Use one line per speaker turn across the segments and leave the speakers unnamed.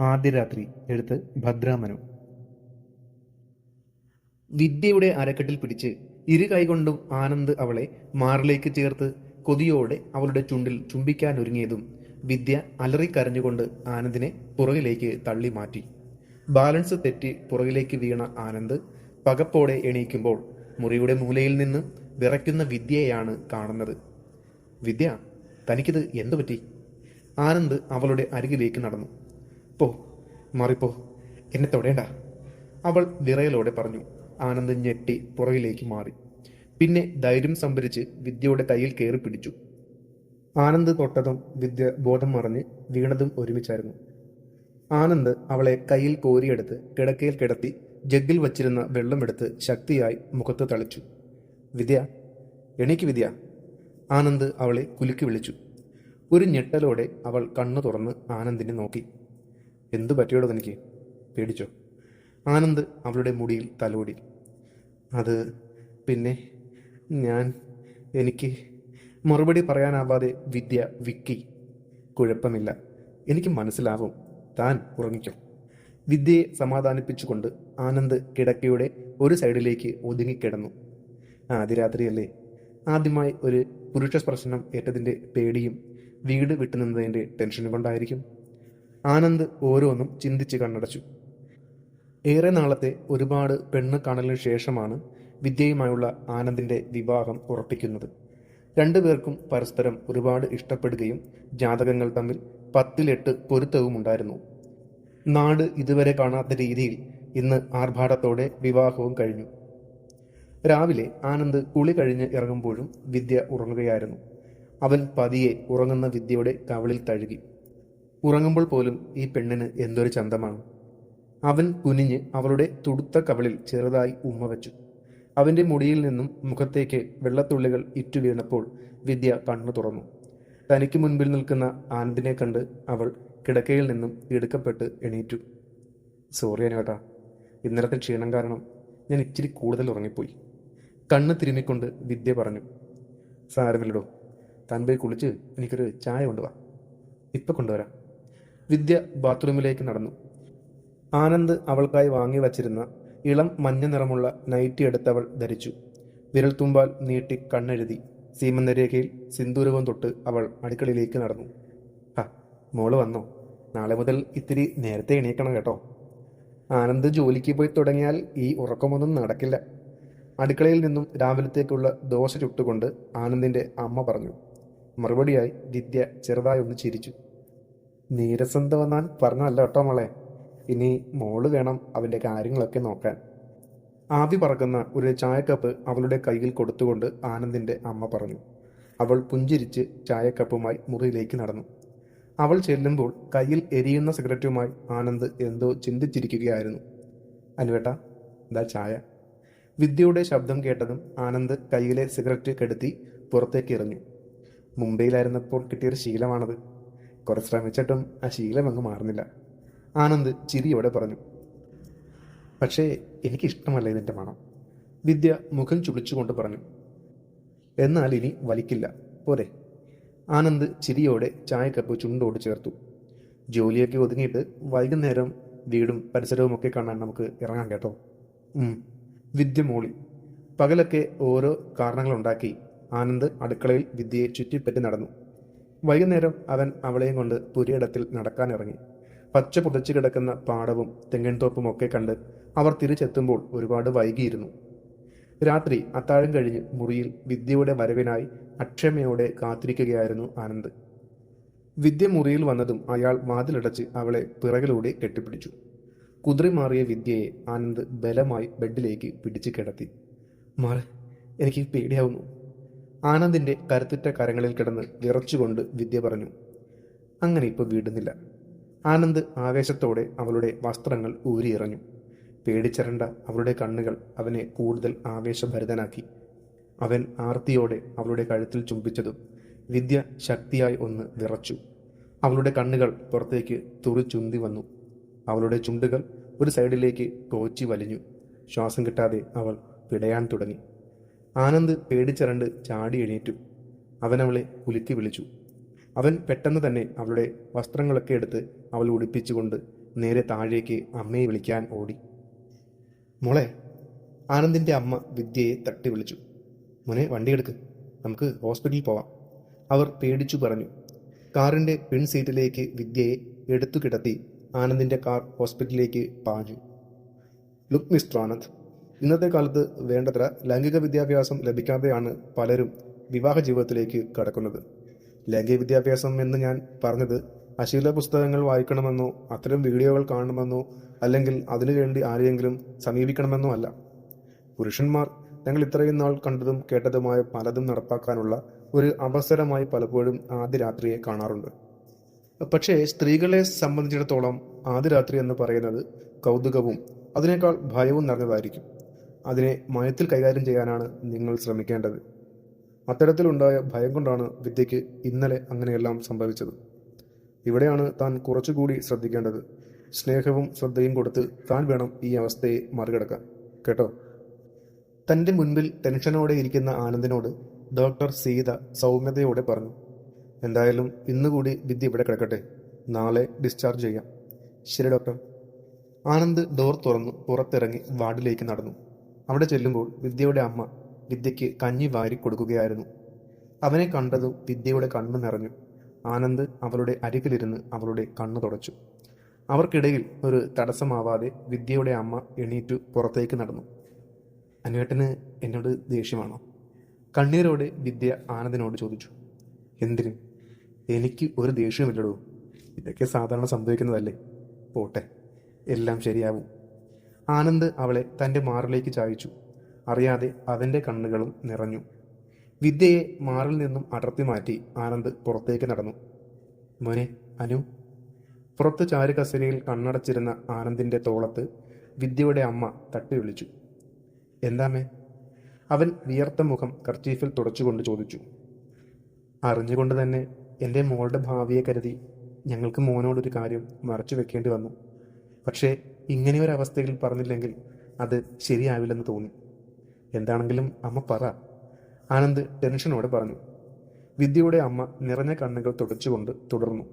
ആദ്യ രാത്രി എഴുത്ത് ഭദ്രാമനു. വിദ്യയുടെ അരക്കെട്ടിൽ പിടിച്ച് ഇരു കൈകൊണ്ടും ആനന്ദ് അവളെ മാറിലേക്ക് ചേർത്ത് കൊതിയോടെ അവളുടെ ചുണ്ടിൽ ചുംബിക്കാൻ ഒരുങ്ങിയതും വിദ്യ അലറിക്കരഞ്ഞുകൊണ്ട് ആനന്ദിനെ പുറകിലേക്ക് തള്ളി മാറ്റി. ബാലൻസ് തെറ്റി പുറകിലേക്ക് വീണ ആനന്ദ് പകപ്പോടെ എണീക്കുമ്പോൾ മുറിയുടെ മൂലയിൽ നിന്ന് വിറയ്ക്കുന്ന വിദ്യയെയാണ് കാണുന്നത്. വിദ്യ തനിക്കിത് എന്തു പറ്റി ആനന്ദ് അവളുടെ അരികിലേക്ക് നടന്നു. പോ മാറിപ്പോ എന്നെ തൊടേണ്ട. അവൾ വിറയലോടെ പറഞ്ഞു. ആനന്ദ് ഞെട്ടി പുറകിലേക്ക് മാറി. പിന്നെ ധൈര്യം സംഭരിച്ച് വിദ്യയുടെ കയ്യിൽ കയറി പിടിച്ചു. ആനന്ദ് തൊട്ടതും വിദ്യ ബോധം മറിഞ്ഞ് വീണതും ഒരുമിച്ചായിരുന്നു. ആനന്ദ് അവളെ കയ്യിൽ കോരിയെടുത്ത് കിടക്കയിൽ കിടത്തി ജഗ്ഗിൽ വച്ചിരുന്ന വെള്ളമെടുത്ത് ശക്തിയായി മുഖത്ത് തളിച്ചു. വിദ്യ എണീക്ക് വിദ്യ. ആനന്ദ് അവളെ കുലുക്കി വിളിച്ചു. ഒരു ഞെട്ടലോടെ അവൾ കണ്ണു തുറന്ന് ആനന്ദിനെ നോക്കി. എന്തു പറ്റിയോടോ തനിക്ക്? പേടിച്ചോ? ആനന്ദ് അവളുടെ മുടിയിൽ തലോടി. അത് പിന്നെ ഞാൻ എനിക്ക് മറുപടി പറയാനാവാതെ വിദ്യ വിക്കി. കുഴപ്പമില്ല. എനിക്ക് മനസ്സിലാവും. താൻ ഉറങ്ങിക്കും. വിദ്യയെ സമാധാനിപ്പിച്ചുകൊണ്ട് ആനന്ദ് കിടക്കയുടെ ഒരു സൈഡിലേക്ക് ഒതുങ്ങിക്കിടന്നു. ആദ്യ രാത്രിയല്ലേ ആദ്യമായി ഒരു പുരുഷ സ്പർശനം ഏറ്റതിന്റെ പേടിയും വീട് വിട്ടുനിന്നതിന്റെ ടെൻഷനും കൊണ്ടായിരിക്കും. ആനന്ദ് ഓരോന്നും ചിന്തിച്ച് കണ്ണടച്ചു. ഏറെ നാളത്തെ ഒരുപാട് പെണ്ണ് കാണലിന് ശേഷമാണ് വിദ്യയുമായുള്ള ആനന്ദിന്റെ വിവാഹം ഉറപ്പിക്കുന്നത്. രണ്ടുപേർക്കും പരസ്പരം ഒരുപാട് ഇഷ്ടപ്പെടുകയും ജാതകങ്ങൾ തമ്മിൽ പത്തിലെട്ട് പൊരുത്തവും ഉണ്ടായിരുന്നു. നാട് ഇതുവരെ കാണാത്ത രീതിയിൽ ഇന്ന് ആർഭാടത്തോടെ വിവാഹവും കഴിഞ്ഞു. രാവിലെ ആനന്ദ് കുളി കഴിഞ്ഞ് ഇറങ്ങുമ്പോഴും വിദ്യ ഉറങ്ങുകയായിരുന്നു. അവൻ പതിയെ ഉറങ്ങുന്ന വിദ്യയുടെ കവളിൽ തഴുകി. ഉറങ്ങുമ്പോൾ പോലും ഈ പെണ്ണിന് എന്തൊരു ചന്തമാണ്. അവൻ കുനിഞ്ഞ് അവളുടെ തുടുത്ത കവളിൽ ചെറുതായി ഉമ്മ വച്ചു. അവന്റെ മുടിയിൽ നിന്നും മുഖത്തേക്ക് വെള്ളത്തുള്ളികൾ ഇറ്റു വീണപ്പോൾ വിദ്യ കണ്ണു തുറന്നു. തനിക്ക് മുൻപിൽ നിൽക്കുന്ന ആനന്ദിനെ കണ്ട് അവൾ കിടക്കയിൽ നിന്നും എടുക്കപ്പെട്ട് എണീറ്റു. സോറി അനുവേട്ടാ ഇന്നലത്തെ ക്ഷീണം കാരണം ഞാൻ ഇച്ചിരി കൂടുതൽ ഉറങ്ങിപ്പോയി. കണ്ണ് തിരുമ്മിക്കൊണ്ട് വിദ്യ പറഞ്ഞു. സാരമില്ലടോ താൻ പോയി കുളിച്ച് എനിക്കൊരു ചായ കൊണ്ടുവാ. ഇപ്പം കൊണ്ടുവരാം. വിദ്യ ബാത്റൂമിലേക്ക് നടന്നു. ആനന്ദ് അവൾക്കായി വാങ്ങി വച്ചിരുന്ന ഇളം മഞ്ഞ നിറമുള്ള നൈറ്റി എടുത്തവൾ ധരിച്ചു. വിരൽത്തുമ്പാൽ നീട്ടി കണ്ണെഴുതി. സീമന്തരേഖയിൽ സിന്ദൂരവും തൊട്ട് അവൾ അടുക്കളയിലേക്ക് നടന്നു. ആ മോൾ വന്നോ? നാളെ മുതൽ ഇത്തിരി നേരത്തെ എണീക്കണം കേട്ടോ. ആനന്ദ് ജോലിക്ക് പോയി തുടങ്ങിയാൽ ഈ ഉറക്കമൊന്നും നടക്കില്ല. അടുക്കളയിൽ നിന്നും രാവിലത്തേക്കുള്ള ദോശ ചുട്ടുകൊണ്ട് ആനന്ദിന്റെ അമ്മ പറഞ്ഞു. മറുപടിയായി വിദ്യ ചെറുതായി ഒന്ന് ചിരിച്ചു. നീരസന്ത വന്നാൽ പറഞ്ഞല്ല കേട്ടോ മോളെ? ഇനി മോൾ വേണം അവന്റെ കാര്യങ്ങളൊക്കെ നോക്കാൻ. ആവി പറക്കുന്ന ഒരു ചായക്കപ്പ് അവളുടെ കയ്യിൽ കൊടുത്തുകൊണ്ട് ആനന്ദിന്റെ അമ്മ പറഞ്ഞു. അവൾ പുഞ്ചിരിച്ച് ചായക്കപ്പുമായി മുറിയിലേക്ക് നടന്നു. അവൾ ചെല്ലുമ്പോൾ കയ്യിൽ എരിയുന്ന സിഗരറ്റുമായി ആനന്ദ് എന്തോ ചിന്തിച്ചിരിക്കുകയായിരുന്നു. അനുവേട്ട എന്താ ചായ. വിദ്യയുടെ ശബ്ദം കേട്ടതും ആനന്ദ് കയ്യിലെ സിഗരറ്റ് കെടുത്തി പുറത്തേക്ക് എറിഞ്ഞു. മുംബൈയിലായിരുന്നപ്പോൾ കിട്ടിയൊരു ശീലമാണത്. കുറച്ച് ശ്രമിച്ചിട്ടും ആ ശീലം അങ്ങ് മാറുന്നില്ല. ആനന്ദ് ചിരിയോടെ പറഞ്ഞു. പക്ഷേ എനിക്കിഷ്ടമല്ല ഇതിന്റെ മണം. വിദ്യ മുഖം ചുളിച്ചുകൊണ്ട് പറഞ്ഞു. എന്നാൽ ഇനി വലിക്കില്ല. പോരെ. ആനന്ദ് ചിരിയോടെ ചായക്കപ്പ് ചുണ്ടോട് ചേർത്തു. ജോലിയൊക്കെ ഒതുങ്ങിയിട്ട് വൈകുന്നേരം വീടും പരിസരവും ഒക്കെ കാണാൻ നമുക്ക് ഇറങ്ങാം കേട്ടോ. വിദ്യ മോളി. പകലൊക്കെ ഓരോ കാരണങ്ങളുണ്ടാക്കി ആനന്ദ് അടുക്കളയിൽ വിദ്യയെ ചുറ്റിപ്പറ്റി നടന്നു. വൈകുന്നേരം അവൻ അവളെയും കൊണ്ട് പുരയിടത്തിൽ നടക്കാനിറങ്ങി. പച്ച പുതച്ചു കിടക്കുന്ന പാടവും തെങ്ങിൻതോപ്പും ഒക്കെ കണ്ട് അവർ തിരിച്ചെത്തുമ്പോൾ ഒരുപാട് വൈകിയിരുന്നു. രാത്രി അത്താഴം കഴിഞ്ഞ് മുറിയിൽ വിദ്യയുടെ വരവിനായി അക്ഷമയോടെ കാത്തിരിക്കുകയായിരുന്നു ആനന്ദ്. വിദ്യ മുറിയിൽ വന്നതും അയാൾ വാതിലടച്ച് അവളെ പിറകിലൂടെ കെട്ടിപ്പിടിച്ചു. കുതിറി മാറിയ വിദ്യയെ ആനന്ദ് ബലമായി ബെഡിലേക്ക് പിടിച്ചു കിടത്തി. മാറി എനിക്ക് പേടിയാവുന്നു. ആനന്ദിന്റെ കരുത്തുറ്റ കരങ്ങളിൽ കിടന്ന് വിറച്ചുകൊണ്ട് വിദ്യ പറഞ്ഞു. അങ്ങനെ ഇപ്പോൾ വീടുന്നില്ല. ആനന്ദ് ആവേശത്തോടെ അവളുടെ വസ്ത്രങ്ങൾ ഊരിയിറഞ്ഞു പേടിച്ചരണ്ട അവളുടെ കണ്ണുകൾ അവനെ കൂടുതൽ ആവേശഭരിതനാക്കി. അവൻ ആർത്തിയോടെ അവളുടെ കഴുത്തിൽ ചുംബിച്ചതും വിദ്യ ശക്തിയായി ഒന്ന് വിറച്ചു. അവളുടെ കണ്ണുകൾ പുറത്തേക്ക് തുറിച്ചുന്തി വന്നു. അവളുടെ ചുണ്ടുകൾ ഒരു സൈഡിലേക്ക് കോച്ചി വലിഞ്ഞു. ശ്വാസം കിട്ടാതെ അവൾ പിടയാൻ തുടങ്ങി. ആനന്ദ് പേടിച്ചരണ്ട് ചാടി എണീറ്റു. അവൻ അവളെ കുലുക്കി വിളിച്ചു. അവൻ പെട്ടെന്ന് തന്നെ അവളുടെ വസ്ത്രങ്ങളൊക്കെ എടുത്ത് അവൾ ഉടുപ്പിച്ചുകൊണ്ട് നേരെ താഴേക്ക് അമ്മയെ വിളിക്കാൻ ഓടി. മോളെ ആനന്ദിന്റെ അമ്മ വിദ്യയെ തട്ടി വിളിച്ചു. മോനെ വണ്ടിയെടുക്ക് നമുക്ക് ഹോസ്പിറ്റലിൽ പോവാം. അവർ പേടിച്ചു പറഞ്ഞു. കാറിന്റെ പിൻസീറ്റിലേക്ക് വിദ്യയെ എടുത്തു കിടത്തി ആനന്ദിന്റെ കാർ ഹോസ്പിറ്റലിലേക്ക് പാഞ്ഞു. ലുക്ക് മിസ്റ്റർ ആനന്ദ് ഇന്നത്തെ കാലത്ത് വേണ്ടത്ര ലൈംഗിക വിദ്യാഭ്യാസം ലഭിക്കാതെയാണ് പലരും വിവാഹ ജീവിതത്തിലേക്ക് കടക്കുന്നത്. ലൈംഗിക വിദ്യാഭ്യാസം എന്ന് ഞാൻ പറഞ്ഞത് അശീല പുസ്തകങ്ങൾ വായിക്കണമെന്നോ അത്തരം വീഡിയോകൾ കാണണമെന്നോ അല്ലെങ്കിൽ അതിനുവേണ്ടി ആരെയെങ്കിലും സമീപിക്കണമെന്നോ അല്ല. പുരുഷന്മാർ ഞങ്ങൾ ഇത്രയും നാൾ കണ്ടതും കേട്ടതുമായ പലതും നടപ്പാക്കാനുള്ള ഒരു അവസരമായി പലപ്പോഴും ആദ്യ രാത്രിയെ കാണാറുണ്ട്. പക്ഷേ സ്ത്രീകളെ സംബന്ധിച്ചിടത്തോളം ആദ്യ രാത്രി എന്ന് പറയുന്നത് കൗതുകവും അതിനേക്കാൾ ഭയവും നിറഞ്ഞതായിരിക്കും. അതിനെ മയത്തിൽ കൈകാര്യം ചെയ്യാനാണ് നിങ്ങൾ ശ്രമിക്കേണ്ടത്. അത്തരത്തിലുണ്ടായ ഭയം കൊണ്ടാണ് വിദ്യയ്ക്ക് ഇന്നലെ അങ്ങനെയെല്ലാം സംഭവിച്ചത്. ഇവിടെയാണ് താൻ കുറച്ചുകൂടി ശ്രദ്ധിക്കേണ്ടത്. സ്നേഹവും ശ്രദ്ധയും കൊടുത്ത് താൻ വേണം ഈ അവസ്ഥയെ മറികടക്കാൻ. കേട്ടോ? തന്റെ മുൻപിൽ ടെൻഷനോടെ ഇരിക്കുന്ന ആനന്ദിനോട് ഡോക്ടർ സീത സൗമ്യതയോടെ പറഞ്ഞു എന്തായാലും ഇന്നുകൂടി വിദ്യ ഇവിടെ കിടക്കട്ടെ. നാളെ ഡിസ്ചാർജ് ചെയ്യാം. ശരി ഡോക്ടർ. ആനന്ദ് ഡോർ തുറന്നു പുറത്തിറങ്ങി വാർഡിലേക്ക് നടന്നു. അവിടെ ചെല്ലുമ്പോൾ വിദ്യയുടെ അമ്മ വിദ്യയ്ക്ക് കഞ്ഞി വാരി കൊടുക്കുകയായിരുന്നു. അവനെ കണ്ടതും വിദ്യയുടെ കണ്ണു നിറഞ്ഞു. ആനന്ദ് അവളുടെ അരികിലിരുന്ന് അവളുടെ കണ്ണു തുടച്ചു. അവർക്കിടയിൽ ഒരു തടസ്സമാവാതെ വിദ്യയുടെ അമ്മ എണീറ്റു പുറത്തേക്ക് നടന്നു. അനുവേട്ടന് എന്നോട് ദേഷ്യമാണോ? കണ്ണീരോടെ വിദ്യ ആനന്ദിനോട് ചോദിച്ചു. എന്തിന്? എനിക്ക് ഒരു ദേഷ്യമില്ലടോ ഇതൊക്കെ സാധാരണ സംഭവിക്കുന്നതല്ലേ? പോട്ടെ എല്ലാം ശരിയാവും. ആനന്ദ് അവളെ തന്റെ മാറിലേക്ക് ചായച്ചു. അറിയാതെ അവന്റെ കണ്ണുകളും നിറഞ്ഞു. വിദ്യയെ മാറിൽ നിന്നും അടർത്തി മാറ്റി ആനന്ദ് പുറത്തേക്ക് നടന്നു. മോനെ അനു. പുറത്ത് ചാരു കസേരയിൽ കണ്ണടച്ചിരുന്ന ആനന്ദിന്റെ തോളത്ത് വിദ്യയുടെ അമ്മ തട്ടി വിളിച്ചു. എന്താമേ അവൻ വിയർത്ത മുഖം കർച്ചീഫിൽ തുടച്ചുകൊണ്ട് ചോദിച്ചു. അറിഞ്ഞുകൊണ്ട് തന്നെ എന്റെ മോളുടെ ഭാവിയെ കരുതി ഞങ്ങൾക്ക് മോനോടൊരു കാര്യം മറച്ചു വെക്കേണ്ടി വന്നു. പക്ഷേ ഇങ്ങനെ ഒരു അവസ്ഥയിൽ പറഞ്ഞില്ലെങ്കിൽ അത് ശരിയാവില്ലെന്ന് തോന്നി. എന്താണെങ്കിലും അമ്മ പറ. ആനന്ദ് ടെൻഷനോടെ പറഞ്ഞു. വിദ്യയുടെ അമ്മ നിറഞ്ഞ കണ്ണുകൾ തുടച്ചുകൊണ്ട് തുടർന്നു.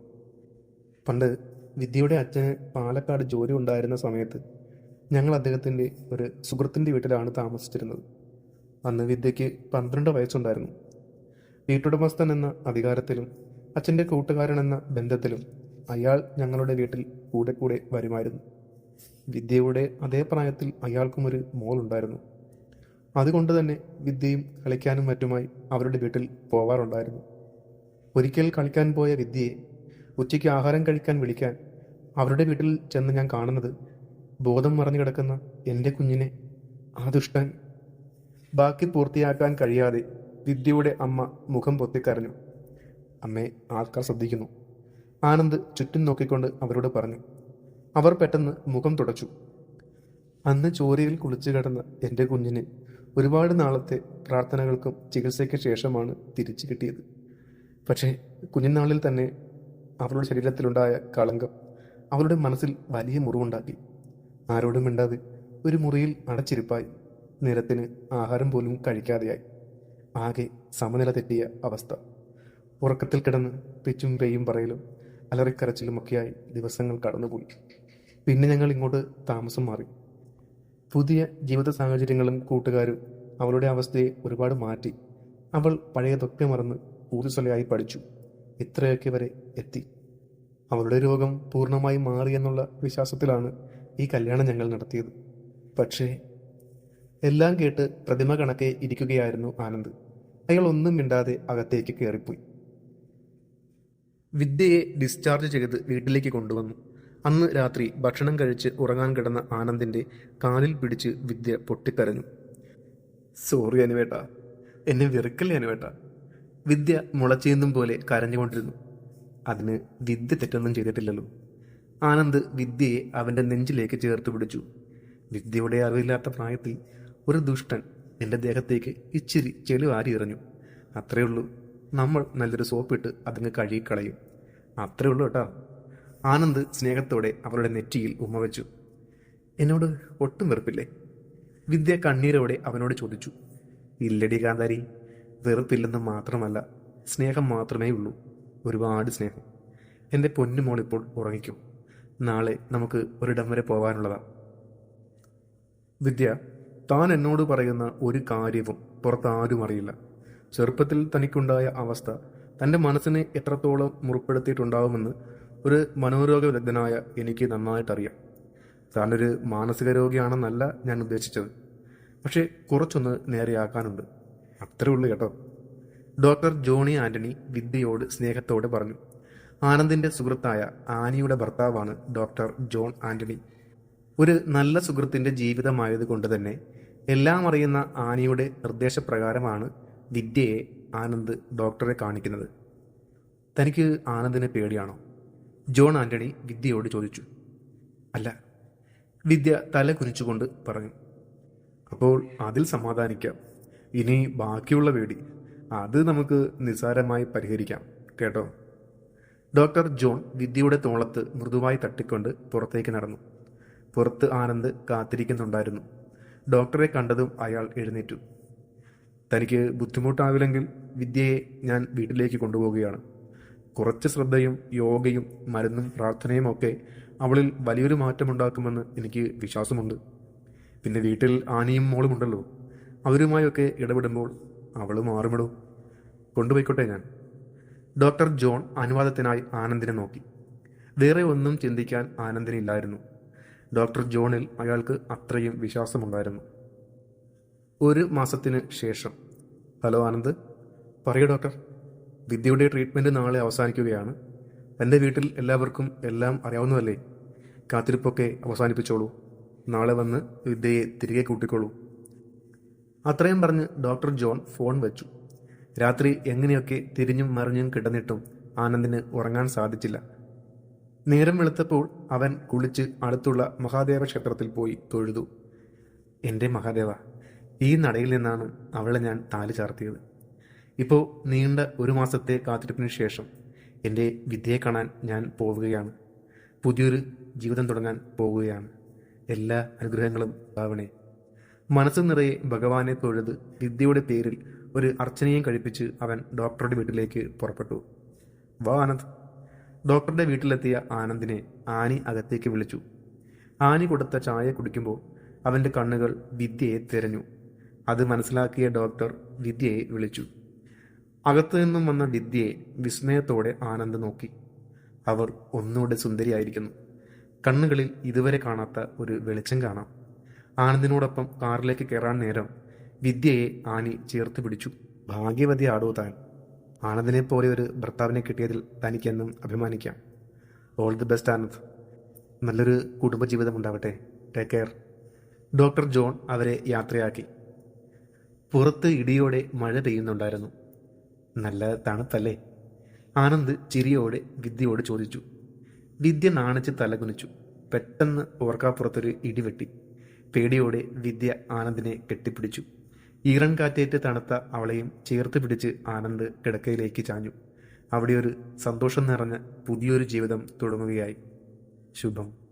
പണ്ട് വിദ്യയുടെ അച്ഛന് പാലക്കാട് ജോലി ഉണ്ടായിരുന്ന സമയത്ത് ഞങ്ങൾ അദ്ദേഹത്തിന്റെ ഒരു സുഹൃത്തിന്റെ വീട്ടിലാണ് താമസിച്ചിരുന്നത്. അന്ന് വിദ്യയ്ക്ക് പന്ത്രണ്ട് വയസ്സുണ്ടായിരുന്നു. വീട്ടുടമസ്ഥൻ എന്ന അധികാരത്തിലും അച്ഛന്റെ കൂട്ടുകാരൻ എന്ന ബന്ധത്തിലും അയാൾ ഞങ്ങളുടെ വീട്ടിൽ കൂടെ കൂടെ വരുമായിരുന്നു. വിദ്യയുടെ അതേ പ്രായത്തിൽ അയാൾക്കും ഒരു മോളുണ്ടായിരുന്നു. അതുകൊണ്ട് തന്നെ വിദ്യയും കളിക്കാനും മറ്റുമായി അവരുടെ വീട്ടിൽ പോവാറുണ്ടായിരുന്നു. ഒരിക്കൽ കളിക്കാൻ പോയ വിദ്യയെ ഉച്ചയ്ക്ക് ആഹാരം കഴിക്കാൻ വിളിക്കാൻ അവരുടെ വീട്ടിൽ ചെന്ന് ഞാൻ കാണുന്നത് ബോധം മറഞ്ഞു കിടക്കുന്ന എന്റെ കുഞ്ഞിനെ ആ ദുഷ്ടൻ ബാക്കി പൂർത്തിയാക്കാൻ കഴിയാതെ വിദ്യയുടെ അമ്മ മുഖം പൊത്തിക്കരഞ്ഞു അമ്മേ ആൾക്കാർ ശ്രദ്ധിക്കുന്നു ആനന്ദ് ചുറ്റും നോക്കിക്കൊണ്ട് അവരോട് പറഞ്ഞു. അവർ പെട്ടെന്ന് മുഖം തുടച്ചു. അന്ന് ചോരയിൽ കുളിച്ചു കിടന്ന എന്റെ കുഞ്ഞിന് ഒരുപാട് നാളത്തെ പ്രാർത്ഥനകൾക്കും ചികിത്സയ്ക്ക് ശേഷമാണ് തിരിച്ചു കിട്ടിയത്. പക്ഷേ കുഞ്ഞിനാളിൽ തന്നെ അവളുടെ ശരീരത്തിലുണ്ടായ കളങ്കം അവളുടെ മനസ്സിൽ വലിയ മുറിവുണ്ടാക്കി. ആരോടും മിണ്ടാതെ ഒരു മുറിയിൽ അടച്ചിരിപ്പായി. നിരത്തിന് ആഹാരം പോലും കഴിക്കാതെയായി. ആകെ സമനില തെറ്റിയ അവസ്ഥ. ഉറക്കത്തിൽ കിടന്ന് പിച്ചും പെയ്യും പറയലും അലറിക്കരച്ചിലുമൊക്കെയായി ദിവസങ്ങൾ കടന്നുപോയി. പിന്നെ ഞങ്ങൾ ഇങ്ങോട്ട് താമസം മാറി. പുതിയ ജീവിത സാഹചര്യങ്ങളും കൂട്ടുകാരും അവളുടെ അവസ്ഥയെ ഒരുപാട് മാറ്റി. അവൾ പഴയതൊക്കെ മറന്ന് ഊർജസ്വലയായി പഠിച്ചു. ഇത്രയൊക്കെ വരെ എത്തി. അവളുടെ രോഗം പൂർണമായി മാറി എന്നുള്ള വിശ്വാസത്തിലാണ് ഈ കല്യാണം ഞങ്ങൾ നടത്തിയത്. പക്ഷേ എല്ലാം കേട്ട് പ്രതിമ കണക്കെ ഇരിക്കുകയായിരുന്നു ആനന്ദ്. അയാൾ ഒന്നും മിണ്ടാതെ അകത്തേക്ക് കയറിപ്പോയി. വിദ്യയെ ഡിസ്ചാർജ് ചെയ്ത് വീട്ടിലേക്ക് കൊണ്ടുവന്നു. അന്ന് രാത്രി ഭക്ഷണം കഴിച്ച് ഉറങ്ങാൻ കിടന്ന ആനന്ദിന്റെ കാലിൽ പിടിച്ച് വിദ്യ പൊട്ടിക്കരഞ്ഞു. സോറി അനുവേട്ട എന്നെ വെറുക്കല്ലേ അനുവേട്ട വിദ്യ മുളച്ചേന്തും പോലെ കരഞ്ഞുകൊണ്ടിരുന്നു. അതിന് വിദ്യ തെറ്റൊന്നും ചെയ്തിട്ടില്ലല്ലോ. ആനന്ദ് വിദ്യയെ അവന്റെ നെഞ്ചിലേക്ക് ചേർത്ത് പിടിച്ചു. വിദ്യയുടെ അറിവില്ലാത്ത പ്രായത്തിൽ ഒരു ദുഷ്ടൻ എന്റെ ദേഹത്തേക്ക് ഇച്ചിരി ചെളി വാരി എറിഞ്ഞു. അത്രേ ഉള്ളൂ നമ്മൾ നല്ലൊരു സോപ്പിട്ട് അതങ്ങ് കഴുകിക്കളയും. അത്രേ ഉള്ളൂ കേട്ടോ. ആനന്ദ് സ്നേഹത്തോടെ അവളുടെ നെറ്റിയിൽ ഉമ്മ വെച്ചു. എന്നോട് ഒട്ടും വെറുപ്പില്ലേ? വിദ്യ കണ്ണീരോടെ അവനോട് ചോദിച്ചു. ഇല്ലടി കാന്താരി വെറുപ്പില്ലെന്ന് മാത്രമല്ല സ്നേഹം മാത്രമേ ഉള്ളൂ. ഒരുപാട് സ്നേഹം. എന്റെ പൊന്നുമോൾ ഇപ്പോൾ ഉറങ്ങിക്കും. നാളെ നമുക്ക് ഒരിടം വരെ പോകാനുള്ളതാ വിദ്യ താൻ എന്നോട് പറയുന്ന ഒരു കാര്യവും പുറത്താരും അറിയില്ല. ചെറുപ്പത്തിൽ തനിക്കുണ്ടായ അവസ്ഥ തന്റെ മനസ്സിനെ എത്രത്തോളം മുറിപ്പെടുത്തിയിട്ടുണ്ടാവുമെന്ന് ഒരു മനോരോഗ വിദഗ്ധനായ എനിക്ക് നന്നായിട്ടറിയാം. താനൊരു മാനസിക രോഗിയാണെന്നല്ല ഞാൻ ഉദ്ദേശിച്ചത്. പക്ഷേ കുറച്ചൊന്ന് നേരെയാക്കാനുണ്ട്. അത്രേ ഉള്ളൂ കേട്ടോ. ഡോക്ടർ ജോണി ആന്റണി വിദ്യയോട് സ്നേഹത്തോടെ പറഞ്ഞു. ആനന്ദിന്റെ സുഹൃത്തായ ആനിയുടെ ഭർത്താവാണ് ഡോക്ടർ ജോൺ ആന്റണി. ഒരു നല്ല സുഹൃത്തിന്റെ ജീവിതമായതുകൊണ്ട് തന്നെ എല്ലാം അറിയുന്ന ആനിയുടെ നിർദ്ദേശപ്രകാരമാണ് വിദ്യയെ ആനന്ദ് ഡോക്ടറെ കാണിക്കുന്നത്. തനിക്ക് ആനന്ദിനെ പേടിയാണോ? ജോൺ ആന്റണി വിദ്യയോട് ചോദിച്ചു. അല്ല വിദ്യ തല കുനിച്ചുകൊണ്ട് പറഞ്ഞു. അപ്പോൾ അതിൽ സമാധാനിക്കാം. ഇനി ബാക്കിയുള്ള വേടി. അത് നമുക്ക് നിസ്സാരമായി പരിഹരിക്കാം കേട്ടോ? ഡോക്ടർ ജോൺ വിദ്യയുടെ തോളത്ത് മൃദുവായി തട്ടിക്കൊണ്ട് പുറത്തേക്ക് നടന്നു. പുറത്ത് ആനന്ദ് കാത്തിരിക്കുന്നുണ്ടായിരുന്നു. ഡോക്ടറെ കണ്ടതും അയാൾ എഴുന്നേറ്റു. തനിക്ക് ബുദ്ധിമുട്ടാവില്ലെങ്കിൽ വിദ്യയെ ഞാൻ വീട്ടിലേക്ക് കൊണ്ടുപോവുകയാണ്. കുറച്ച് ശ്രദ്ധയും യോഗയും മരുന്നും പ്രാർത്ഥനയും ഒക്കെ അവളിൽ വലിയൊരു മാറ്റമുണ്ടാക്കുമെന്ന് എനിക്ക് വിശ്വാസമുണ്ട്. പിന്നെ വീട്ടിൽ ആനയും മോളും ഉണ്ടല്ലോ. അവരുമായൊക്കെ ഇടപെടുമ്പോൾ അവൾ മാറുമിടും. കൊണ്ടുപോയിക്കോട്ടെ ഞാൻ. ഡോക്ടർ ജോൺ അനുവാദത്തിനായി ആനന്ദിനെ നോക്കി. വേറെ ഒന്നും ചിന്തിക്കാൻ ആനന്ദിനില്ലായിരുന്നു ഡോക്ടർ ജോണിൽ അയാൾക്ക് അത്രയും വിശ്വാസമുണ്ടായിരുന്നു. ഒരു മാസത്തിന് ശേഷം. ഹലോ ആനന്ദ്. പറയൂ ഡോക്ടർ. വിദ്യയുടെ ട്രീറ്റ്മെന്റ് നാളെ അവസാനിക്കുകയാണ്. എന്റെ വീട്ടിൽ എല്ലാവർക്കും എല്ലാം അറിയാവുന്നതല്ലേ? കാത്തിരിപ്പൊക്കെ അവസാനിപ്പിച്ചോളൂ. നാളെ വന്ന് വിദ്യയെ തിരികെ കൂട്ടിക്കോളൂ അത്രയും പറഞ്ഞ് ഡോക്ടർ ജോൺ ഫോൺ വെച്ചു. രാത്രി എങ്ങനെയൊക്കെ തിരിഞ്ഞും മറിഞ്ഞും കിടന്നിട്ടും ആനന്ദിന് ഉറങ്ങാൻ സാധിച്ചില്ല. നേരം വെളുത്തപ്പോൾ അവൻ കുളിച്ച് അടുത്തുള്ള മഹാദേവ ക്ഷേത്രത്തിൽ പോയി തൊഴുതു. എന്റെ മഹാദേവ ഈ നടയിൽ നിന്നാണ് അവളെ ഞാൻ താലി ചാർത്തിയത്. ഇപ്പോൾ നീണ്ട ഒരു മാസത്തെ കാത്തിരിപ്പിന് ശേഷം എന്റെ വിദ്യയെ കാണാൻ ഞാൻ പോവുകയാണ്. പുതിയൊരു ജീവിതം തുടങ്ങാൻ പോവുകയാണ്. എല്ലാ അനുഗ്രഹങ്ങളും ഭാവനെ മനസ്സ് നിറയെ ഭഗവാനെ തൊഴുത് വിദ്യയുടെ പേരിൽ ഒരു അർച്ചനയും കഴിപ്പിച്ച് അവൻ ഡോക്ടറുടെ വീട്ടിലേക്ക് പുറപ്പെട്ടു. വാ ആനന്ദ്. ഡോക്ടറുടെ വീട്ടിലെത്തിയ ആനന്ദിനെ ആനി അകത്തേക്ക് വിളിച്ചു. ആനി കൊടുത്ത ചായ കുടിക്കുമ്പോൾ അവന്റെ കണ്ണുകൾ വിദ്യയെ തിരഞ്ഞു. അത് മനസ്സിലാക്കിയ ഡോക്ടർ വിദ്യയെ വിളിച്ചു. അകത്തു നിന്നും വന്ന വിദ്യയെ വിസ്മയത്തോടെ ആനന്ദ് നോക്കി. അവർ ഒന്നുകൂടെ സുന്ദരിയായിരിക്കുന്നു. കണ്ണുകളിൽ ഇതുവരെ കാണാത്ത ഒരു വെളിച്ചം കാണാം. ആനന്ദിനോടൊപ്പം കാറിലേക്ക് കയറാൻ നേരം വിദ്യയെ ആനി ചേർത്ത് പിടിച്ചു. ഭാഗ്യവതി ആടോ താൻ. ആനന്ദിനെ പോലെ ഒരു ഭർത്താവിനെ കിട്ടിയതിൽ തനിക്കെന്നും അഭിമാനിക്കാം. All the best Anand. നല്ലൊരു കുടുംബജീവിതം ഉണ്ടാവട്ടെ. ടേക്ക് കെയർ ഡോക്ടർ ജോൺ അവരെ യാത്രയാക്കി. പുറത്ത് ഇടിയോടെ മഴ പെയ്യുന്നുണ്ടായിരുന്നു. നല്ല തണുപ്പല്ലേ? ആനന്ദ് ചിരിയോടെ വിദ്യയോട് ചോദിച്ചു. വിദ്യ നാണിച്ച് തലകുനിച്ചു. പെട്ടെന്ന് ഓർക്കാപ്പുറത്തൊരു ഇടിവെട്ടി പേടിയോടെ വിദ്യ ആനന്ദിനെ കെട്ടിപ്പിടിച്ചു. ഈറൻ കാറ്റേറ്റ് തണുത്ത അവളെയും ചേർത്ത് പിടിച്ച് ആനന്ദ് കിടക്കയിലേക്ക് ചാഞ്ഞു. അവിടെ ഒരു സന്തോഷം നിറഞ്ഞ പുതിയൊരു ജീവിതം തുടങ്ങുകയായി. ശുഭം.